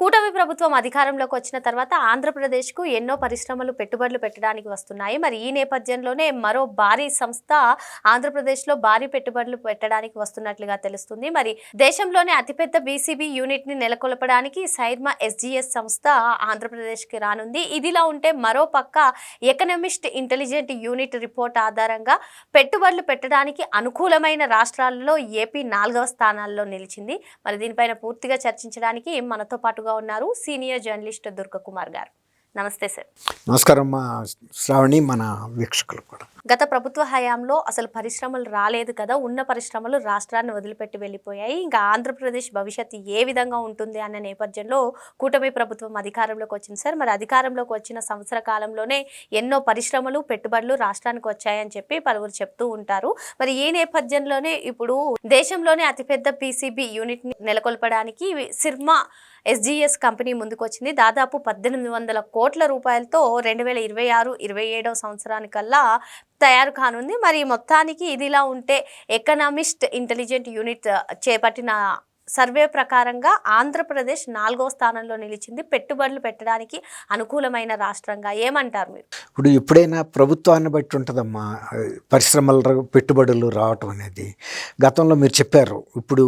కూటమి ప్రభుత్వం అధికారంలోకి వచ్చిన తర్వాత ఆంధ్రప్రదేశ్కు ఎన్నో పరిశ్రమలు పెట్టుబడులు పెట్టడానికి వస్తున్నాయి. మరి ఈ నేపథ్యంలోనే మరో భారీ సంస్థ ఆంధ్రప్రదేశ్లో భారీ పెట్టుబడులు పెట్టడానికి వస్తున్నట్లుగా తెలుస్తుంది. మరి దేశంలోనే అతిపెద్ద బీసీబీ యూనిట్ని నెలకొల్పడానికి సైర్మా ఎస్జీఎస్ సంస్థ ఆంధ్రప్రదేశ్కి రానుంది. ఇదిలా ఉంటే మరో పక్క ఎకనమిస్ట్ ఇంటెలిజెంట్ యూనిట్ రిపోర్ట్ ఆధారంగా పెట్టుబడులు పెట్టడానికి అనుకూలమైన రాష్ట్రాలలో ఏపీ నాలుగవ స్థానాల్లో నిలిచింది. మరి దీనిపైన పూర్తిగా చర్చించడానికి మనతో పాటు పాటుగా ఉన్నారు సీనియర్ జర్నలిస్ట్ దుర్గ కుమార్ గారు. నమస్తే సార్. నమస్కారం మా శ్రావణి మన వీక్షకులు కూడా. గత ప్రభుత్వ హయాంలో అసలు పరిశ్రమలు రాలేదు కదా ఉన్న పరిశ్రమలు రాష్ట్రాన్ని వదిలిపెట్టి వెళ్ళిపోయాయి. ఇంకా ఆంధ్రప్రదేశ్ భవిష్యత్తు ఏ విధంగా ఉంటుంది అన్న నేపథ్యంలో కూటమి ప్రభుత్వం అధికారంలోకి వచ్చింది సార్. మరి అధికారంలోకి వచ్చిన సంవత్సర కాలంలోనే ఎన్నో పరిశ్రమలు పెట్టుబడులు రాష్ట్రానికి వచ్చాయని చెప్పి పలువురు చెప్తూ ఉంటారు. మరి ఈ నేపథ్యంలోనే ఇప్పుడు దేశంలోనే అతిపెద్ద పీసీబీ యూనిట్ నెలకొల్పడానికి సిర్మా ఎస్జీఎస్ కంపెనీ ముందుకొచ్చింది. దాదాపు పద్దెనిమిది వందల కోట్ల రూపాయలతో రెండు వేల ఇరవై ఆరు ఇరవై ఏడవ సంవత్సరానికల్లా తయారు కానుంది. మరి మొత్తానికి ఇదిలా ఉంటే ఎకనామిస్ట్ ఇంటెలిజెంట్ యూనిట్ చేపట్టిన సర్వే ప్రకారంగా ఆంధ్రప్రదేశ్ నాలుగో స్థానంలో నిలిచింది. పెట్టుబడులు పెట్టడానికి అనుకూలమైన రాష్ట్రంగా ఏమంటారు మీరు? ఇప్పుడు ఎప్పుడైనా ప్రభుత్వాన్ని బట్టి ఉంటుందమ్మా పరిశ్రమల పెట్టుబడులు రావటం అనేది. గతంలో మీరు చెప్పారు ఇప్పుడు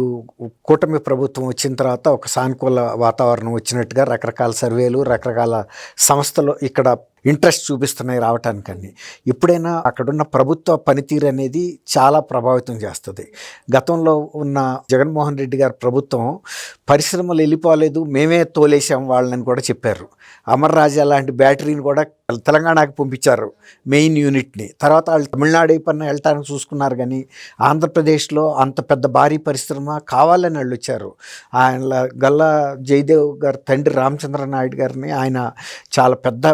కూటమి ప్రభుత్వం వచ్చిన తర్వాత ఒక సానుకూల వాతావరణం వచ్చినట్టుగా రకరకాల సర్వేలు రకరకాల సంస్థలు ఇక్కడ ఇంట్రెస్ట్ చూపిస్తున్నాయి రావటానికని. ఎప్పుడైనా అక్కడున్న ప్రభుత్వ పనితీరు అనేది చాలా ప్రభావితం చేస్తుంది. గతంలో ఉన్న జగన్మోహన్ రెడ్డి గారి ప్రభుత్వం పరిశ్రమలు వెళ్ళిపోలేదు మేమే తోలేసాం వాళ్ళని కూడా చెప్పారు. అమర్ రాజా లాంటి బ్యాటరీని కూడా తెలంగాణకు పంపించారు మెయిన్ యూనిట్ని. తర్వాత వాళ్ళు తమిళనాడు పైన వెళ్ళటానికి చూసుకున్నారు కానీ ఆంధ్రప్రదేశ్లో అంత పెద్ద భారీ పరిశ్రమ కావాలని వాళ్ళు వచ్చారు. ఆయన గల్లా జయదేవ్ గారి తండ్రి రామచంద్ర నాయుడు గారిని ఆయన చాలా పెద్ద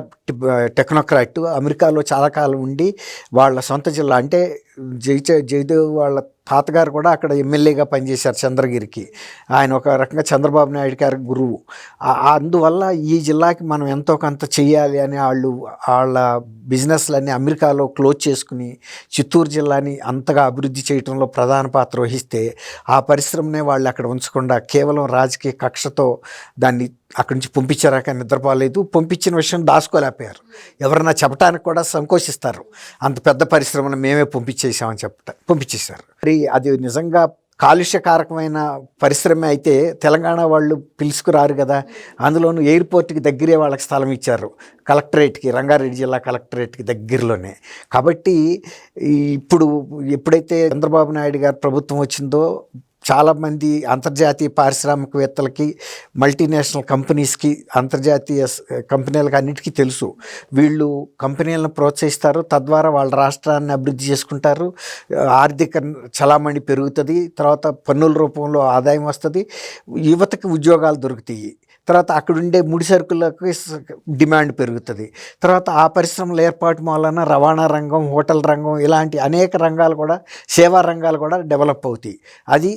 టెక్నోక్రాట్ అమెరికాలో చాలా కాలం ఉండి వాళ్ళ సొంత జిల్లా అంటే జయచే జయదేవ్ వాళ్ళ తాతగారు కూడా అక్కడ ఎమ్మెల్యేగా పనిచేశారు చంద్రగిరికి. ఆయన ఒక రకంగా చంద్రబాబు నాయుడు గారి గురువు. అందువల్ల ఈ జిల్లాకి మనం ఎంతో కొంత చేయాలి అని వాళ్ళు వాళ్ళ బిజినెస్లన్నీ అమెరికాలో క్లోజ్ చేసుకుని చిత్తూరు జిల్లాని అంతగా అభివృద్ధి చేయడంలో ప్రధాన పాత్ర వహిస్తే ఆ పరిశ్రమనే వాళ్ళు అక్కడ ఉంచకుండా కేవలం రాజకీయ కక్షతో దాన్ని అక్కడి నుంచి పంపించారా కానీ నిద్రపోలేదు. పంపించిన విషయం దాచుకోలేకపోయారు. ఎవరన్నా చెప్పడానికి కూడా సంకోచిస్తారు. అంత పెద్ద పరిశ్రమను మేమే పంపించేసామని చెప్పట పంపించేశారు. మరి అది నిజంగా కాలుష్యకారకమైన పరిశ్రమ అయితే తెలంగాణ వాళ్ళు పిలుచుకురారు కదా. అందులోనూ ఎయిర్పోర్ట్కి దగ్గరే వాళ్ళకి స్థలం ఇచ్చారు. కలెక్టరేట్కి రంగారెడ్డి జిల్లా కలెక్టరేట్కి దగ్గరలోనే. కాబట్టి ఇప్పుడు ఎప్పుడైతే చంద్రబాబు నాయుడు గారు ప్రభుత్వం వచ్చిందో చాలామంది అంతర్జాతీయ పారిశ్రామికవేత్తలకి మల్టీనేషనల్ కంపెనీస్కి అంతర్జాతీయ కంపెనీలకు అన్నిటికీ తెలుసు. వీళ్ళు కంపెనీలను ప్రోత్సహిస్తారు. తద్వారా వాళ్ళ రాష్ట్రాన్ని అభివృద్ధి చేసుకుంటారు. ఆర్థిక చలామణి పెరుగుతుంది. తర్వాత పన్నుల రూపంలో ఆదాయం వస్తుంది. యువతకి ఉద్యోగాలు దొరుకుతాయి. తర్వాత అక్కడ ఉండే ముడి సరుకులకు డిమాండ్ పెరుగుతుంది. తర్వాత ఆ పరిశ్రమల ఏర్పాటు మూలన రవాణా రంగం హోటల్ రంగం ఇలాంటి అనేక రంగాలు కూడా సేవా రంగాలు కూడా డెవలప్ అవుతాయి. అది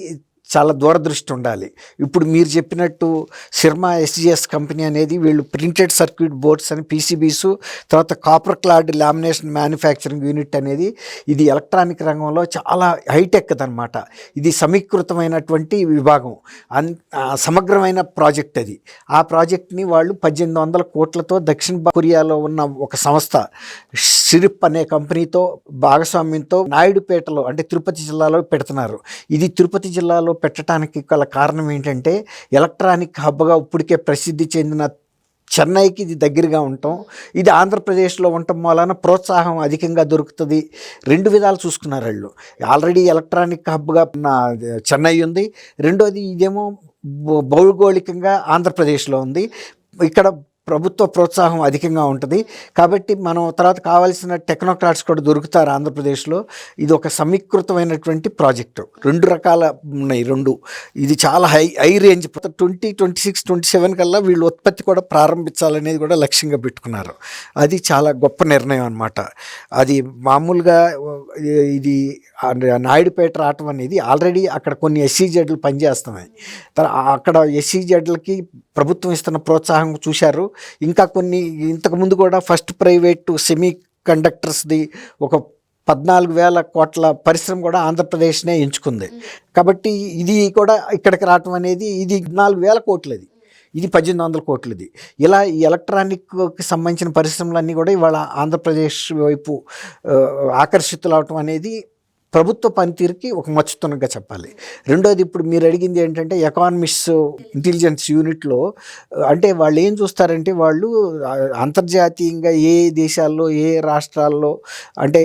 చాలా దూరదృష్టి ఉండాలి. ఇప్పుడు మీరు చెప్పినట్టు శర్మా ఎస్జిఎస్ కంపెనీ అనేది వీళ్ళు ప్రింటెడ్ సర్క్యూట్ బోర్డ్స్ అని పీసీబీస్ తర్వాత copper clad lamination manufacturing unit అనేది ఇది ఎలక్ట్రానిక్ రంగంలో చాలా హైటెక్ అనమాట ఇది సమీకృతమైనటువంటి విభాగం. అన్ సమగ్రమైన ప్రాజెక్ట్ అది. ఆ ప్రాజెక్ట్ని వాళ్ళు పద్దెనిమిది వందల కోట్లతో దక్షిణ కొరియాలో ఉన్న ఒక సంస్థ సిరిప్ అనే కంపెనీతో భాగస్వామ్యంతో నాయుడుపేటలో అంటే తిరుపతి జిల్లాలో పెడుతున్నారు. ఇది తిరుపతి జిల్లాలో పెట్టడానికి గల కారణం ఏంటంటే ఎలక్ట్రానిక్ హబ్గా ఇప్పటికే ప్రసిద్ధి చెందిన చెన్నైకి ఇది దగ్గరగా ఉండటం ఇది ఆంధ్రప్రదేశ్లో ఉండటం వలన ప్రోత్సాహం అధికంగా దొరుకుతుంది. రెండు విధాలు చూసుకున్నారు వాళ్ళు. ఆల్రెడీ ఎలక్ట్రానిక్ హబ్గా ఉన్న చెన్నై ఉంది. రెండోది ఇదేమో భౌగోళికంగా ఆంధ్రప్రదేశ్లో ఉంది. ఇక్కడ ప్రభుత్వ ప్రోత్సాహం అధికంగా ఉంటుంది. కాబట్టి మనం తర్వాత కావాల్సిన టెక్నోక్రాట్స్ కూడా దొరుకుతారు ఆంధ్రప్రదేశ్లో. ఇది ఒక సమీకృతమైనటువంటి ప్రాజెక్టు. రెండు రకాల ఉన్నాయి రెండు. ఇది చాలా high high range. Twenty twenty six twenty seven కల్లా వీళ్ళు ఉత్పత్తి కూడా ప్రారంభించాలనేది కూడా లక్ష్యంగా పెట్టుకున్నారు. అది చాలా గొప్ప నిర్ణయం అనమాట అది మామూలుగా ఇది నాయుడుపేట రావటం అనేది ఆల్రెడీ అక్కడ కొన్ని ఎస్సీజెడ్లు పనిచేస్తున్నాయి. అక్కడ ఎస్సీజెడ్లకి ప్రభుత్వం ఇస్తున్న ప్రోత్సాహం చూశారు. ఇంకా కొన్ని ఇంతకుముందు కూడా ఫస్ట్ ప్రైవేటు సెమీ కండక్టర్స్ది ఒక పద్నాలుగు వేల కోట్ల పరిశ్రమ కూడా ఆంధ్రప్రదేశ్నే ఎంచుకుంది. కాబట్టి ఇది కూడా ఇక్కడికి రావటం అనేది ఇది నాలుగు వేల కోట్లది. ఇది పద్దెనిమిది వందల కోట్లది. ఇలా ఈ ఎలక్ట్రానిక్కి సంబంధించిన పరిశ్రమలన్నీ కూడా ఇవాళ ఆంధ్రప్రదేశ్ వైపు ఆకర్షితులు అవటం అనేది ప్రభుత్వ పనితీరుకి ఒక మచ్చుతున్నగా చెప్పాలి. రెండోది ఇప్పుడు మీరు అడిగింది ఏంటంటే ఎకానమిక్స్ ఇంటెలిజెన్స్ యూనిట్లో అంటే వాళ్ళు ఏం చూస్తారంటే వాళ్ళు అంతర్జాతీయంగా ఏ దేశాల్లో ఏ రాష్ట్రాల్లో అంటే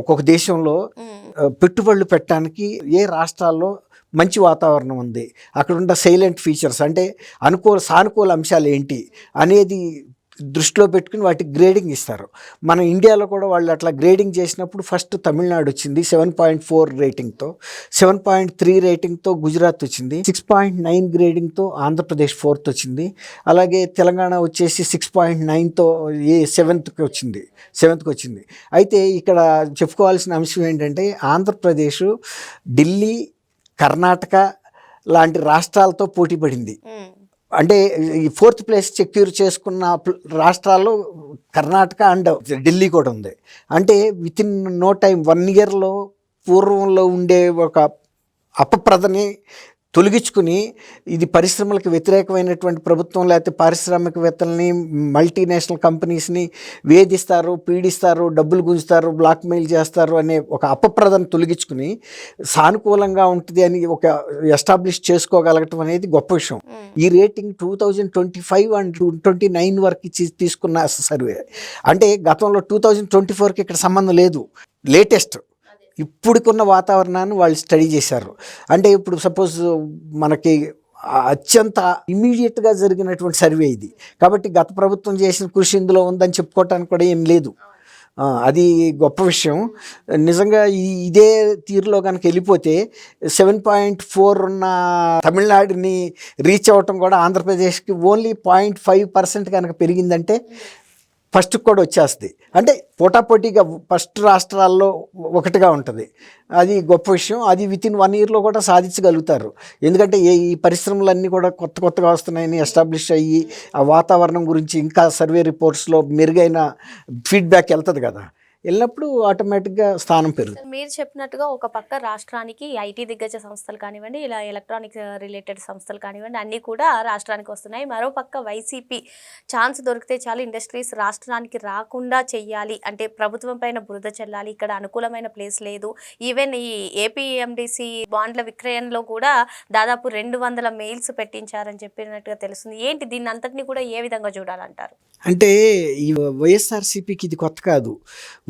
ఒక్కొక్క దేశంలో పెట్టుబడులు పెట్టడానికి ఏ రాష్ట్రాల్లో మంచి వాతావరణం ఉంది. అక్కడ ఉన్న సైలెంట్ ఫీచర్స్ అంటే అనుకూల సానుకూల అంశాలు ఏంటి అనేది దృష్టిలో పెట్టుకుని వాటికి గ్రేడింగ్ ఇస్తారు. మన ఇండియాలో కూడా వాళ్ళు అట్లా గ్రేడింగ్ చేసినప్పుడు ఫస్ట్ తమిళనాడు వచ్చింది సెవెన్ పాయింట్ ఫోర్ రేటింగ్తో సెవెన్ పాయింట్ త్రీ రేటింగ్తో గుజరాత్ వచ్చింది సిక్స్ పాయింట్ నైన్ గ్రేడింగ్తో ఆంధ్రప్రదేశ్ ఫోర్త్ వచ్చింది అలాగే తెలంగాణ వచ్చేసి సిక్స్ పాయింట్ నైన్తో ఏ సెవెంత్కి వచ్చింది సెవెంత్కి వచ్చింది. అయితే ఇక్కడ చెప్పుకోవాల్సిన అంశం ఏంటంటే ఆంధ్రప్రదేశ్ ఢిల్లీ కర్ణాటక లాంటి రాష్ట్రాలతో పోటీ పడింది అంటే ఈ ఫోర్త్ ప్లేస్ సెక్యూర్ చేసుకున్న రాష్ట్రాల్లో కర్ణాటక అండ్ ఢిల్లీ కూడా ఉంది. అంటే with in no time one ఇయర్లో పూర్వంలో ఉండే ఒక అపప్రదని తొలగించుకుని ఇది పరిశ్రమలకు వ్యతిరేకమైనటువంటి ప్రభుత్వం లేకపోతే పారిశ్రామికవేత్తల్ని మల్టీనేషనల్ కంపెనీస్ని వేధిస్తారు పీడిస్తారు డబ్బులు గుంజుతారు బ్లాక్మెయిల్ చేస్తారు అనే ఒక అపప్రదను తొలగించుకుని సానుకూలంగా ఉంటుంది అని ఒక ఎస్టాబ్లిష్ చేసుకోగలగటం అనేది గొప్ప విషయం. ఈ rating two thousand twenty five and twenty nine వరకు తీసుకున్న సర్వే. అంటే గతంలో టూ థౌజండ్ ట్వంటీ ఫోర్కి ఇక్కడ సంబంధం లేదు. లేటెస్ట్. ఇప్పుడుకున్న వాతావరణాన్ని వాళ్ళు స్టడీ చేశారు. అంటే ఇప్పుడు సపోజ్ మనకి అత్యంత ఇమీడియట్గా జరిగినటువంటి సర్వే ఇది. కాబట్టి గత ప్రభుత్వం చేసిన కృషి ఇందులో ఉందని చెప్పుకోవటానికి కూడా ఏం లేదు. అది గొప్ప విషయం. నిజంగా ఈ ఇదే తీరులో కనుక వెళ్ళిపోతే సెవెన్ పాయింట్ ఫోర్ ఉన్న తమిళనాడుని రీచ్ అవ్వటం కూడా ఆంధ్రప్రదేశ్కి ఓన్లీ పాయింట్ ఫైవ్ పర్సెంట్ కనుక పెరిగిందంటే ఫస్ట్ కూడా వచ్చేస్తుంది. అంటే పోటాపోటీగా ఫస్ట్ రాష్ట్రాల్లో ఒకటిగా ఉంటుంది. అది గొప్ప విషయం. అది విత్ ఇన్ వన్ ఇయర్లో కూడా సాధించగలుగుతారు. ఎందుకంటే ఏ ఈ పరిశ్రమలన్నీ కూడా కొత్త కొత్తగా వస్తున్నాయని ఎస్టాబ్లిష్ అయ్యి ఆ వాతావరణం గురించి ఇంకా సర్వే రిపోర్ట్స్లో మెరుగైన ఫీడ్బ్యాక్ వెళ్తుంది కదా. వెళ్ళినప్పుడు ఆటోమేటిక్గా స్థానం పెరుగుతుంది. మీరు చెప్పినట్టుగా ఒక పక్క రాష్ట్రానికి ఐటీ దిగ్గజ సంస్థలు కానివ్వండి ఇలా ఎలక్ట్రానిక్ రిలేటెడ్ సంస్థలు కానివ్వండి అన్నీ కూడా రాష్ట్రానికి వస్తున్నాయి. మరో పక్క వైసీపీ ఛాన్స్ దొరికితే చాలు ఇండస్ట్రీస్ రాష్ట్రానికి రాకుండా చెయ్యాలి. అంటే ప్రభుత్వం పైన బురద చెల్లాలి ఇక్కడ అనుకూలమైన ప్లేస్ లేదు. ఈవెన్ ఈ ఏపీఎండిసి బాండ్ల విక్రయంలో కూడా దాదాపు రెండు వందల మెయిల్స్ పెట్టించారని చెప్పినట్టుగా తెలుస్తుంది. ఏంటి దీన్ని అంతటిని కూడా ఏ విధంగా చూడాలంటారు? అంటే ఈ వైఎస్ఆర్సీపీకి ఇది కొత్త కాదు.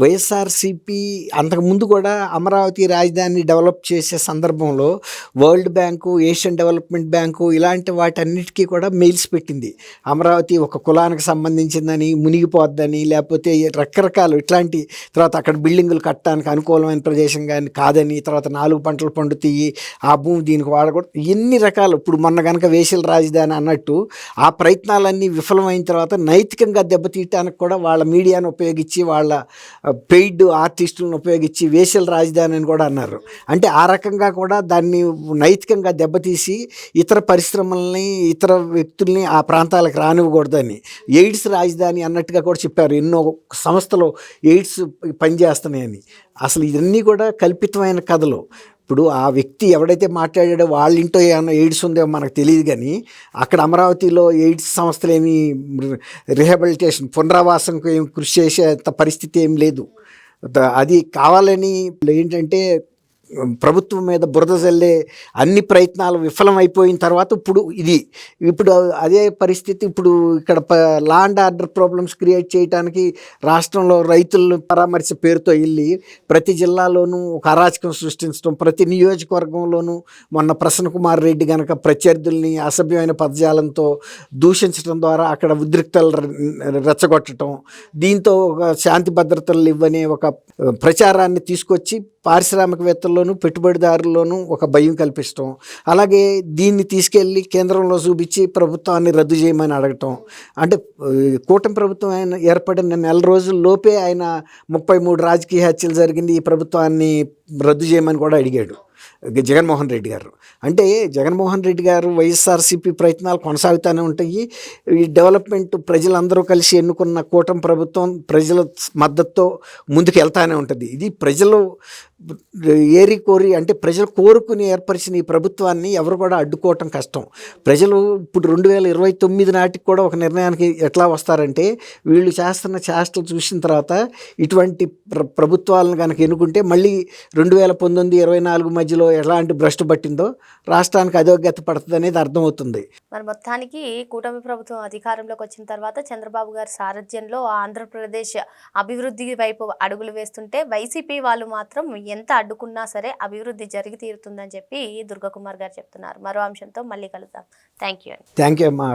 వైఎస్ఆర్సీపీ అంతకుముందు కూడా అమరావతి రాజధాని డెవలప్ చేసే సందర్భంలో world bank Asian development bank ఇలాంటి వాటన్నిటికీ కూడా మెయిల్స్ పెట్టింది. అమరావతి ఒక కులానికి సంబంధించిందని మునిగిపోద్దని లేకపోతే రకరకాలు ఇట్లాంటి తర్వాత అక్కడ బిల్డింగులు కట్టడానికి అనుకూలమైన ప్రదేశం కానీ కాదని తర్వాత నాలుగు పంటలు పండుతాయి ఆ భూమి దీనికి వాడకూడదు ఎన్ని రకాలు. ఇప్పుడు మొన్న కనుక వేసల రాజధాని అన్నట్టు ఆ ప్రయత్నాలన్నీ విఫలమైన తర్వాత నైతికంగా దెబ్బతీయటానికి కూడా వాళ్ళ మీడియాను ఉపయోగించి వాళ్ళ పెయిడ్ ఆర్టిస్టులను ఉపయోగించి వేసల రాజధాని అని కూడా అన్నారు. అంటే ఆ రకంగా కూడా దాన్ని నైతికంగా దెబ్బతీసి ఇతర పరిశ్రమల్ని ఇతర వ్యక్తుల్ని ఆ ప్రాంతాలకు రానివ్వకూడదని ఎయిడ్స్ రాజధాని అన్నట్టుగా కూడా చెప్పారు. ఎన్నో సంస్థలు ఎయిడ్స్ పనిచేస్తున్నాయని. అసలు ఇవన్నీ కూడా కల్పితమైన కథలు. ఇప్పుడు ఆ వ్యక్తి ఎవడైతే మాట్లాడాడో వాళ్ళ ఇంట్లో ఏమైనా ఎయిడ్స్ ఉందో మనకు తెలియదు కానీ అక్కడ అమరావతిలో ఎయిడ్స్ సంస్థలు ఏమి రిహాబిలిటేషన్ పునరావాసంకు ఏం కృషి చేసే పరిస్థితి ఏం లేదు. అది కావాలని ఏంటంటే ప్రభుత్వం మీద బురద జల్లే అన్ని ప్రయత్నాలు విఫలమైపోయిన తర్వాత ఇప్పుడు ఇది ఇప్పుడు అదే పరిస్థితి ఇప్పుడు ఇక్కడ లా ఆర్డర్ ప్రాబ్లమ్స్ క్రియేట్ చేయడానికి రాష్ట్రంలో రైతులను పరామర్శ పేరుతో వెళ్ళి ప్రతి జిల్లాలోనూ ఒక అరాచకం సృష్టించడం ప్రతి నియోజకవర్గంలోనూ మొన్న ప్రసన్న కుమార్ రెడ్డి గనక ప్రత్యర్థుల్ని అసభ్యమైన పదజాలంతో దూషించడం ద్వారా అక్కడ ఉద్రిక్తలు రె- రెచ్చగొట్టడం దీంతో ఒక శాంతి భద్రతలు ఇవ్వనే ఒక ప్రచారాన్ని తీసుకొచ్చి రైతుల్లోనూ పెట్టుబడిదారుల్లోనూ ఒక భయం కల్పిస్తాం. అలాగే దీన్ని తీసుకెళ్ళి కేంద్రంలో చూపించి ప్రభుత్వాన్ని రద్దు చేయమని అడగటం. అంటే కూటమి ప్రభుత్వం ఆయన ఏర్పడిన నెల రోజుల లోపే ఆయన ముప్పై మూడు రాజకీయ హత్యలు జరిగింది. ఈ ప్రభుత్వాన్ని రద్దు చేయమని కూడా అడిగాడు. జగన్మోహన్ రెడ్డి గారు. అంటే జగన్మోహన్ రెడ్డి గారు వైఎస్ఆర్సీపీ ప్రయత్నాలు కొనసాగుతూనే ఉంటాయి. ఈ డెవలప్మెంట్ ప్రజలందరూ కలిసి ఎన్నుకున్న కూటమి ప్రభుత్వం ప్రజల మద్దతుతో ముందుకు వెళ్తానే ఉంటుంది. ఇది ప్రజలు ఏరి కోరి అంటే ప్రజలు కోరుకుని ఏర్పరిచిన ఈ ప్రభుత్వాన్ని ఎవరు కూడా అడ్డుకోవటం కష్టం. ప్రజలు ఇప్పుడు రెండు వేల ఇరవై తొమ్మిది నాటికి కూడా ఒక నిర్ణయానికి ఎట్లా వస్తారంటే వీళ్ళు చేస్తున్న చేష్టలు చూసిన తర్వాత ఇటువంటి ప్ర ప్రభుత్వాలను కనుక ఎన్నుకుంటే మళ్ళీ రెండు వేల పంతొమ్మిది ఇరవై నాలుగు మధ్య మధ్యలో ఎలాంటి భ్రష్టు పట్టిందో రాష్ట్రానికి అధోగతి పడుతుంది అనేది అర్థమవుతుంది. మరి మొత్తానికి కూటమి ప్రభుత్వం అధికారంలోకి వచ్చిన తర్వాత చంద్రబాబు గారి సారథ్యంలో ఆంధ్రప్రదేశ్ అభివృద్ధి వైపు అడుగులు వేస్తుంటే వైసీపీ వాళ్ళు మాత్రం ఎంత అడ్డుకున్నా సరే అభివృద్ధి జరిగి తీరుతుందని చెప్పి దుర్గకుమార్ గారు చెప్తున్నారు. మరో అంశంతో మళ్ళీ కలుద్దాం. థ్యాంక్ యూ థ్యాంక్ యూ అమ్మా